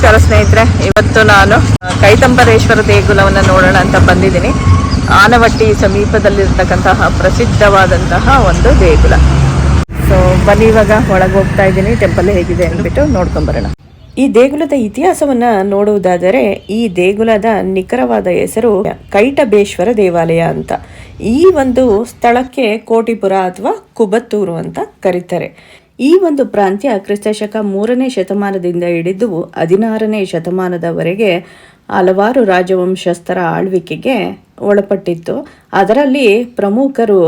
ನಮಸ್ಕಾರ ಸ್ನೇಹಿತರೆ, ಇವತ್ತು ನಾನು ಕೈತಂಬರೇಶ್ವರ ದೇಗುಲವನ್ನು ನೋಡೋಣ ಅಂತ ಬಂದಿದ್ದೀನಿ. ಆನವಟ್ಟಿ ಸಮೀಪದಲ್ಲಿರ್ತಕ್ಕಂತಹ ಪ್ರಸಿದ್ಧವಾದಂತಹ ಒಂದು ದೇಗುಲ. ಸೊ ಬನ್ನಿ ಇವಾಗ, ಒಳಗೆ ಹೋಗ್ತಾ ಇದ್ದೀನಿ ಟೆಂಪಲ್ ಹೇಗಿದೆ ಅಂದ್ಬಿಟ್ಟು ನೋಡ್ಕೊಂಬರೋಣ ಈ ದೇಗುಲದ ಇತಿಹಾಸವನ್ನ ನೋಡುವುದಾದರೆ, ಈ ದೇಗುಲದ ನಿಖರವಾದ ಹೆಸರು ಕೈಟಬೇಶ್ವರ ದೇವಾಲಯ ಅಂತ. ಈ ಒಂದು ಸ್ಥಳಕ್ಕೆ ಕೋಟಿಪುರ ಅಥವಾ ಕುಬತ್ತೂರು ಅಂತ ಕರೀತಾರೆ. ಈ ಒಂದು ಪ್ರಾಂತ್ಯ ಕ್ರಿಸ್ತಶಕ ಮೂರನೇ ಶತಮಾನದಿಂದ ಹಿಡಿದು ಹದಿನಾರನೇ ಶತಮಾನದವರೆಗೆ ಹಲವಾರು ರಾಜವಂಶಸ್ಥರ ಆಳ್ವಿಕೆಗೆ ಒಳಪಟ್ಟಿತ್ತು. ಅದರಲ್ಲಿ ಪ್ರಮುಖರು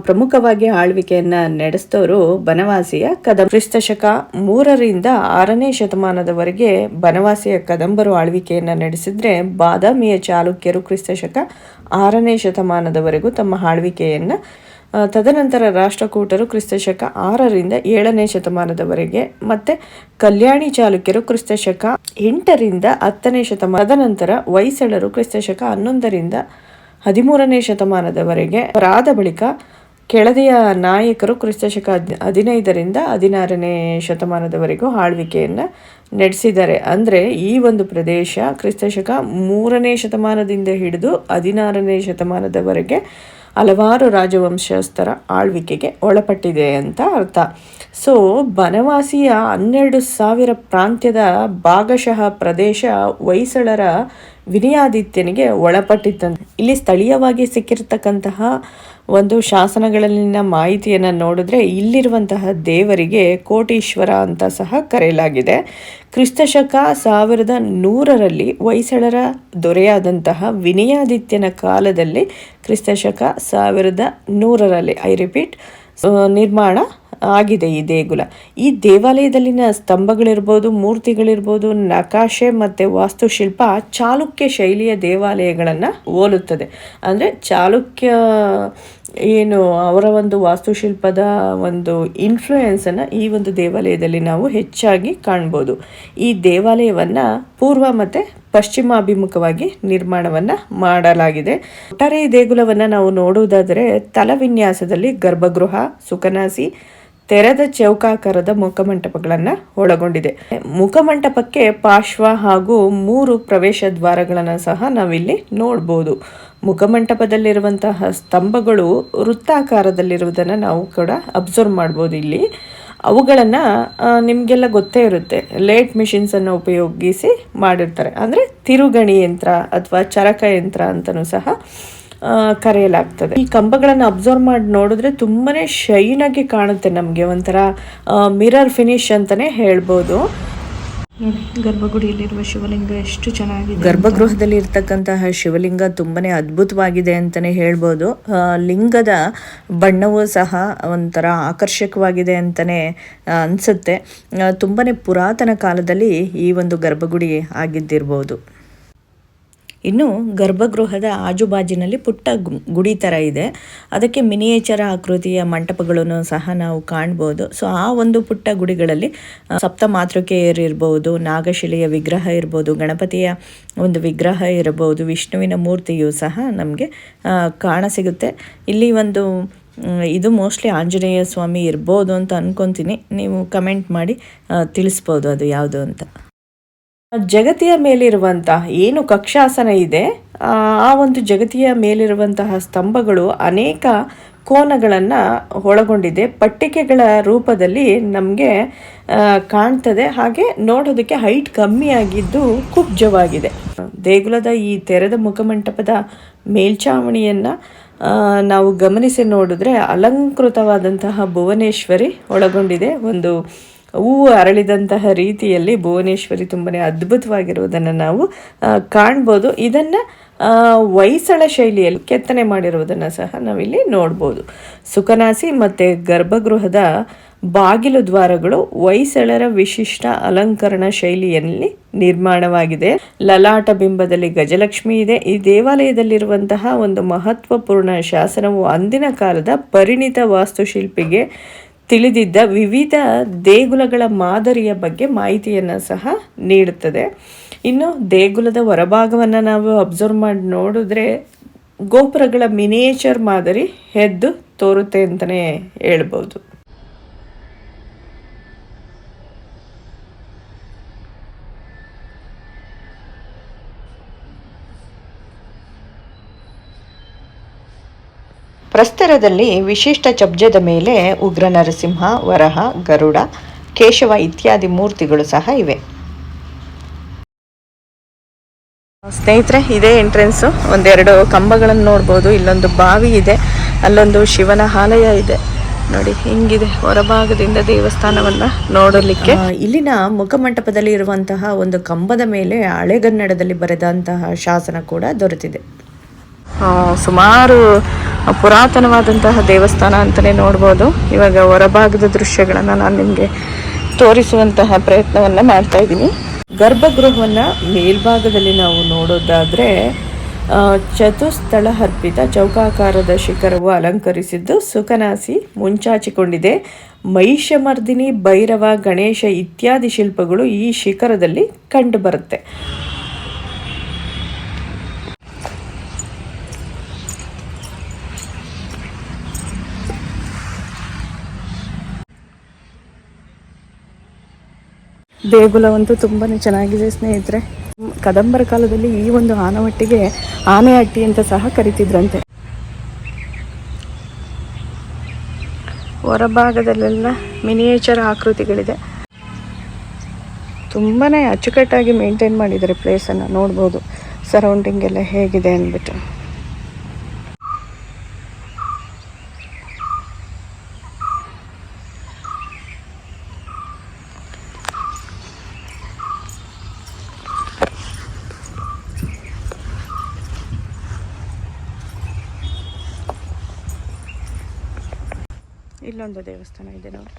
ಪ್ರಮುಖವಾಗಿ ಆಳ್ವಿಕೆಯನ್ನು ನಡೆಸಿದವರು ಬನವಾಸಿಯ ಕದಂಬ ಕ್ರಿಸ್ತಶಕ ಮೂರರಿಂದ ಆರನೇ ಶತಮಾನದವರೆಗೆ ಬನವಾಸಿಯ ಕದಂಬರು ಆಳ್ವಿಕೆಯನ್ನು ನಡೆಸಿದ್ರೆ ಬಾದಾಮಿಯ ಚಾಲುಕ್ಯರು ಕ್ರಿಸ್ತಶಕ ಆರನೇ ಶತಮಾನದವರೆಗೂ ತಮ್ಮ ಆಳ್ವಿಕೆಯನ್ನ ತದನಂತರ ರಾಷ್ಟ್ರಕೂಟರು ಕ್ರಿಸ್ತಶಕ ಆರರಿಂದ ಏಳನೇ ಶತಮಾನದವರೆಗೆ ಮತ್ತೆ ಕಲ್ಯಾಣಿ ಚಾಲುಕ್ಯರು ಕ್ರಿಸ್ತಶಕ ಎಂಟರಿಂದ ಹತ್ತನೇ ಶತಮಾನ ತದನಂತರ ಹೊಯ್ಸಳರು ಕ್ರಿಸ್ತಶಕ ಹನ್ನೊಂದರಿಂದ ಹದಿಮೂರನೇ ಶತಮಾನದವರೆಗೆ ರಾದ ಬಳಿಕ ಕೆಳದಿಯ ನಾಯಕರು ಕ್ರಿಸ್ತಶಕ ಹದ್- ಹದಿನೈದರಿಂದ ಹದಿನಾರನೇ ಶತಮಾನದವರೆಗೂ ಆಳ್ವಿಕೆಯನ್ನು ನಡೆಸಿದ್ದಾರೆ. ಅಂದರೆ ಈ ಒಂದು ಪ್ರದೇಶ ಕ್ರಿಸ್ತಶಕ ಮೂರನೇ ಶತಮಾನದಿಂದ ಹಿಡಿದು ಹದಿನಾರನೇ ಶತಮಾನದವರೆಗೆ ಹಲವಾರು ರಾಜವಂಶಸ್ಥರ ಆಳ್ವಿಕೆಗೆ ಒಳಪಟ್ಟಿದೆ ಅಂತ ಅರ್ಥ. ಸೊ ಬನವಾಸಿಯ ಹನ್ನೆರಡು ಸಾವಿರ ಪ್ರಾಂತ್ಯದ ಭಾಗಶಃ ಪ್ರದೇಶ ಹೊಯ್ಸಳರ ವಿನಯಾದಿತ್ಯನಿಗೆ ಒಳಪಟ್ಟಿತ್ತಂತೆ. ಇಲ್ಲಿ ಸ್ಥಳೀಯವಾಗಿ ಸಿಕ್ಕಿರ್ತಕ್ಕಂತಹ ಒಂದು ಶಾಸನಗಳಲ್ಲಿನ ಮಾಹಿತಿಯನ್ನು ನೋಡಿದ್ರೆ ಇಲ್ಲಿರುವಂತಹ ದೇವರಿಗೆ ಕೋಟೀಶ್ವರ ಅಂತ ಸಹ ಕರೆಯಲಾಗಿದೆ. ಕ್ರಿಸ್ತಶಕ ಸಾವಿರದ ನೂರರಲ್ಲಿ ಹೊಯ್ಸಳರ ದೊರೆಯಾದಂತಹ ವಿನಯಾದಿತ್ಯನ ಕಾಲದಲ್ಲಿ ಕ್ರಿಸ್ತಶಕ ಸಾವಿರದ ನೂರರಲ್ಲಿ ಐ ರಿಪೀಟ್ ನಿರ್ಮಾಣ ಆಗಿದೆ ಈ ದೇಗುಲ. ಈ ದೇವಾಲಯದಲ್ಲಿನ ಸ್ತಂಭಗಳಿರ್ಬೋದು, ಮೂರ್ತಿಗಳಿರ್ಬೋದು, ನಕಾಶೆ ಮತ್ತು ವಾಸ್ತುಶಿಲ್ಪ ಚಾಲುಕ್ಯ ಶೈಲಿಯ ದೇವಾಲಯಗಳನ್ನು ಹೋಲುತ್ತದೆ. ಅಂದರೆ ಚಾಲುಕ್ಯ ಏನು ಅವರ ಒಂದು ವಾಸ್ತುಶಿಲ್ಪದ ಒಂದು ಇನ್ಫ್ಲೂಯೆನ್ಸನ್ನು ಈ ಒಂದು ದೇವಾಲಯದಲ್ಲಿ ನಾವು ಹೆಚ್ಚಾಗಿ ಕಾಣ್ಬೋದು. ಈ ದೇವಾಲಯವನ್ನು ಪೂರ್ವ ಮತ್ತು ಪಶ್ಚಿಮಾಭಿಮುಖವಾಗಿ ನಿರ್ಮಾಣವನ್ನು ಮಾಡಲಾಗಿದೆ. ಒಟ್ಟಾರೆ ಈ ದೇಗುಲವನ್ನು ನಾವು ನೋಡುವುದಾದರೆ ತಲವಿನ್ಯಾಸದಲ್ಲಿ ಗರ್ಭಗೃಹ ಸುಖನಾಸಿ ತೆರೆದ ಚೌಕಾಕಾರದ ಮುಖಮಂಟಪಗಳನ್ನು ಒಳಗೊಂಡಿದೆ. ಮುಖಮಂಟಪಕ್ಕೆ ಪಾರ್ಶ್ವ ಹಾಗೂ ಮೂರು ಪ್ರವೇಶ ದ್ವಾರಗಳನ್ನು ಸಹ ನಾವಿಲ್ಲಿ ನೋಡ್ಬೋದು. ಮುಖಮಂಟಪದಲ್ಲಿರುವಂತಹ ಸ್ತಂಭಗಳು ವೃತ್ತಾಕಾರದಲ್ಲಿರುವುದನ್ನು ನಾವು ಕೂಡ ಅಬ್ಸರ್ವ್ ಮಾಡ್ಬೋದು ಇಲ್ಲಿ. ಅವುಗಳನ್ನು ನಿಮಗೆಲ್ಲ ಗೊತ್ತೇ ಇರುತ್ತೆ. ಲೇಟ್ ಮಿಷಿನ್ಸನ್ನು ಉಪಯೋಗಿಸಿ ಮಾಡಿರ್ತಾರೆ. ಅಂದರೆ ತಿರುಗಣಿ ಯಂತ್ರ ಅಥವಾ ಚರಕ ಯಂತ್ರ ಅಂತಲೂ ಸಹ ಕರೆಯಲಾಗ್ತದೆ. ಈ ಕಂಬಗಳನ್ನು ಅಬ್ಸರ್ವ್ ಮಾಡಿ ನೋಡಿದ್ರೆ ತುಂಬಾ ಶೈನಾಗಿ ಕಾಣುತ್ತೆ ನಮಗೆ ಒಂಥರ ಮಿರರ್ ಫಿನಿಶ್ ಅಂತಲೇ ಹೇಳ್ಬೋದು. ಗರ್ಭಗುಡಿಯಲ್ಲಿರುವ ಶಿವಲಿಂಗ ಎಷ್ಟು ಚೆನ್ನಾಗಿದೆ ಗರ್ಭಗೃಹದಲ್ಲಿ ಇರ್ತಕ್ಕಂತಹ ಶಿವಲಿಂಗ ತುಂಬಾನೇ ಅದ್ಭುತವಾಗಿದೆ ಅಂತಾನೆ ಹೇಳ್ಬೋದು. ಲಿಂಗದ ಬಣ್ಣವೂ ಸಹ ಒಂಥರ ಆಕರ್ಷಕವಾಗಿದೆ ಅಂತಾನೆ ಅನ್ಸುತ್ತೆ. ತುಂಬಾನೇ ಪುರಾತನ ಕಾಲದಲ್ಲಿ ಈ ಒಂದು ಗರ್ಭಗುಡಿ ಆಗಿದ್ದಿರ್ಬೋದು. ಇನ್ನು ಗರ್ಭಗೃಹದ ಆಜುಬಾಜಿನಲ್ಲಿ ಪುಟ್ಟ ಗುಡಿ ಥರ ಇದೆ. ಅದಕ್ಕೆ ಮಿನಿಯೇಚರ್ ಆಕೃತಿಯ ಮಂಟಪಗಳನ್ನು ಸಹ ನಾವು ಕಾಣ್ಬೋದು. ಸೊ ಆ ಒಂದು ಪುಟ್ಟ ಗುಡಿಗಳಲ್ಲಿ ಸಪ್ತ ಮಾತೃಕೆಯರು ಇರ್ಬೋದು, ನಾಗಶಿಲೆಯ ವಿಗ್ರಹ ಇರ್ಬೋದು, ಗಣಪತಿಯ ಒಂದು ವಿಗ್ರಹ ಇರಬಹುದು ವಿಷ್ಣುವಿನ ಮೂರ್ತಿಯು ಸಹ ನಮಗೆ ಕಾಣಸಿಗುತ್ತೆ ಇಲ್ಲಿ ಒಂದು ಇದು ಮೋಸ್ಟ್ಲಿ ಆಂಜನೇಯ ಸ್ವಾಮಿ ಇರ್ಬೋದು ಅಂತ ಅನ್ಕೊಂತೀನಿ. ನೀವು ಕಮೆಂಟ್ ಮಾಡಿ ತಿಳಿಸ್ಬೋದು ಅದು ಯಾವುದು ಅಂತ. ಜಗತಿಯ ಮೇಲಿರುವಂತಹ ಏನು ಕಕ್ಷಾಸನ ಇದೆ, ಆ ಒಂದು ಜಗತಿಯ ಮೇಲಿರುವಂತಹ ಸ್ತಂಭಗಳು ಅನೇಕ ಕೋನಗಳನ್ನು ಒಳಗೊಂಡಿದೆ. ಪಟ್ಟಿಕೆಗಳ ರೂಪದಲ್ಲಿ ನಮಗೆ ಕಾಣ್ತದೆ. ಹಾಗೆ ನೋಡೋದಕ್ಕೆ ಹೈಟ್ ಕಮ್ಮಿ ಆಗಿದ್ದು ಕುಬ್ಜವಾಗಿದೆ. ದೇಗುಲದ ಈ ತೆರೆದ ಮುಖಮಂಟಪದ ಮೇಲ್ಛಾವಣಿಯನ್ನು ನಾವು ಗಮನಿಸಿ ನೋಡಿದ್ರೆ ಅಲಂಕೃತವಾದಂತಹ ಭುವನೇಶ್ವರಿ ಒಳಗೊಂಡಿದೆ. ಒಂದು ಹೂವು ಅರಳಿದಂತಹ ರೀತಿಯಲ್ಲಿ ಭುವನೇಶ್ವರಿ ತುಂಬನೇ ಅದ್ಭುತವಾಗಿರುವುದನ್ನು ನಾವು ಕಾಣ್ಬೋದು. ಇದನ್ನು ಹೊಯ್ಸಳ ಶೈಲಿಯಲ್ಲಿ ಕೆತ್ತನೆ ಮಾಡಿರುವುದನ್ನು ಸಹ ನಾವಿಲ್ಲಿ ನೋಡ್ಬೋದು. ಸುಖನಾಸಿ ಮತ್ತು ಗರ್ಭಗೃಹದ ಬಾಗಿಲು ದ್ವಾರಗಳು ಹೊಯ್ಸಳರ ವಿಶಿಷ್ಟ ಅಲಂಕರಣ ಶೈಲಿಯಲ್ಲಿ ನಿರ್ಮಾಣವಾಗಿದೆ. ಲಲಾಟ ಬಿಂಬದಲ್ಲಿ ಗಜಲಕ್ಷ್ಮಿ ಇದೆ. ಈ ದೇವಾಲಯದಲ್ಲಿರುವಂತಹ ಒಂದು ಮಹತ್ವಪೂರ್ಣ ಶಾಸನವು ಅಂದಿನ ಕಾಲದ ಪರಿಣಿತ ವಾಸ್ತುಶಿಲ್ಪಿಗೆ ತಿಳಿದಿದ್ದ ವಿವಿಧ ದೇಗುಲಗಳ ಮಾದರಿಯ ಬಗ್ಗೆ ಮಾಹಿತಿಯನ್ನು ಸಹ ನೀಡುತ್ತದೆ. ಇನ್ನು ದೇಗುಲದ ಹೊರಭಾಗವನ್ನು ನಾವು ಅಬ್ಸರ್ವ್ ಮಾಡಿ, ನೋಡಿದ್ರೆ ಗೋಪುರಗಳ ಮಿನಿಯೇಚರ್ ಮಾದರಿ ಎದ್ದು ತೋರುತ್ತೆ ಅಂತಲೇ ಹೇಳ್ಬೋದು. ಪ್ರಸ್ತರದಲ್ಲಿ ವಿಶಿಷ್ಟ ಚಬ್ಜದ ಮೇಲೆ ಉಗ್ರ ನರಸಿಂಹ ವರಹ ಗರುಡ ಕೇಶವ ಇತ್ಯಾದಿ ಮೂರ್ತಿಗಳು ಸಹ ಇವೆ. ಸ್ನೇಹಿತರೆ ಇದೇ ಎಂಟ್ರೆನ್ಸು ಒಂದೆರಡು ಕಂಬಗಳನ್ನು ನೋಡ್ಬೋದು. ಇಲ್ಲೊಂದು ಬಾವಿ ಇದೆ. ಅಲ್ಲೊಂದು ಶಿವನ ಆಲಯ ಇದೆ. ನೋಡಿ ಹಿಂಗಿದೆ. ಹೊರಭಾಗದಿಂದ ದೇವಸ್ಥಾನವನ್ನ ನೋಡಲಿಕ್ಕೆ. ಇಲ್ಲಿನ ಮುಖಮಂಟಪದಲ್ಲಿ ಇರುವಂತಹ ಒಂದು ಕಂಬದ ಮೇಲೆ ಹಳೆಗನ್ನಡದಲ್ಲಿ ಬರೆದಂತಹ ಶಾಸನ ಕೂಡ ದೊರೆತಿದೆ. ಸುಮಾರು ಪುರಾತನವಾದಂತಹ ದೇವಸ್ಥಾನ ಅಂತಲೇ ನೋಡ್ಬೋದು. ಇವಾಗ ಹೊರಭಾಗದ ದೃಶ್ಯಗಳನ್ನು ನಾನು ನಿಮಗೆ ತೋರಿಸುವಂತಹ ಪ್ರಯತ್ನವನ್ನು ಮಾಡ್ತಾ ಇದ್ದೀನಿ. ಗರ್ಭಗೃಹವನ್ನು ಮೇಲ್ಭಾಗದಲ್ಲಿ ನಾವು ನೋಡೋದಾದರೆ ಚತುಸ್ಥಳ ಅರ್ಪಿತ ಚೌಕಾಕಾರದ ಶಿಖರವು ಅಲಂಕರಿಸಿದ್ದು ಸುಖನಾಸಿ ಮುಂಚಾಚಿಕೊಂಡಿದೆ. ಮಹಿಷಮರ್ದಿನಿ, ಭೈರವ, ಗಣೇಶ ಇತ್ಯಾದಿ ಶಿಲ್ಪಗಳು ಈ ಶಿಖರದಲ್ಲಿ ಕಂಡುಬರುತ್ತೆ ದೇಗುಲವಂತೂ ತುಂಬಾನೇ ಚೆನ್ನಾಗಿದೆ ಸ್ನೇಹಿತರೆ. ಕದಂಬರ ಕಾಲದಲ್ಲಿ ಈ ಒಂದು ಆನವಟ್ಟಿಗೆ ಆನೆ ಹಟ್ಟಿ ಅಂತ ಸಹ ಕರಿತಿದ್ರಂತೆ. ಹೊರಭಾಗದಲ್ಲೆಲ್ಲ ಮಿನಿಯೇಚರ್ ಆಕೃತಿಗಳಿದೆ. ತುಂಬಾನೇ ಅಚ್ಚುಕಟ್ಟಾಗಿ ಮೇಂಟೈನ್ ಮಾಡಿದ್ದಾರೆ ಪ್ಲೇಸನ್ನು. ನೋಡ್ಬೋದು. ಸರೌಂಡಿಂಗ್ ಎಲ್ಲ ಹೇಗಿದೆ ಅಂದ್ಬಿಟ್ಟು. ಇಲ್ಲೊಂದು ದೇವಸ್ಥಾನ ಇದೆ ನೋಡಿ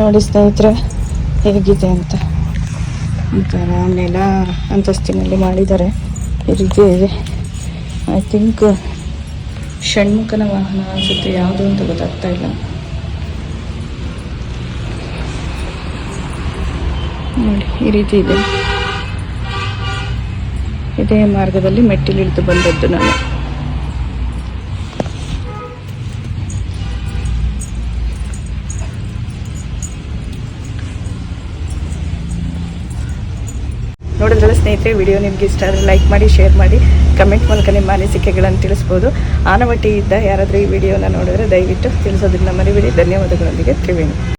ನೋಡಿ ಸ್ನೇಹಿತರೆ, ಹೇಗಿದೆ ಅಂತ. ನೆಲ ಅಂತಸ್ತಿನಲ್ಲಿ ಮಾಡಿದ್ದಾರೆ. ಈ ರೀತಿ ಇದೆ ಐ ಥಿಂಕ್ ಷಣ್ಮುಖನ ವಾಹನ ಅನಿಸುತ್ತೆ. ಯಾವುದು ಅಂತ ಗೊತ್ತಾಗ್ತಾ ಇಲ್ಲ. ನೋಡಿ, ಈ ರೀತಿ ಇದೆ. ಇದೇ ಮಾರ್ಗದಲ್ಲಿ ಮೆಟ್ಟಿಲಿಳಿದು ಬಂದದ್ದು ನಾನು. ನೋಡಿದ್ರಲ್ಲ ಸ್ನೇಹಿತರೆ, ವಿಡಿಯೋ ನಿಮ್ಗೆ ಇಷ್ಟ ಆದರೆ ಲೈಕ್ ಮಾಡಿ ಶೇರ್ ಮಾಡಿ ಕಮೆಂಟ್ ಮೂಲಕ ನಿಮ್ಮ ಅನಿಸಿಕೆಗಳನ್ನು ತಿಳಿಸ್ಬೋದು. ಆನವಟ್ಟಿ ಇದ್ದ ಯಾರಾದರೂ ಈ ವಿಡಿಯೋನ ನೋಡಿದ್ರೆ ದಯವಿಟ್ಟು ತಿಳಿಸೋದನ್ನ ಮರಿಬೇಡಿ. ಧನ್ಯವಾದಗಳೊಂದಿಗೆ ತ್ರಿವೇಣಿ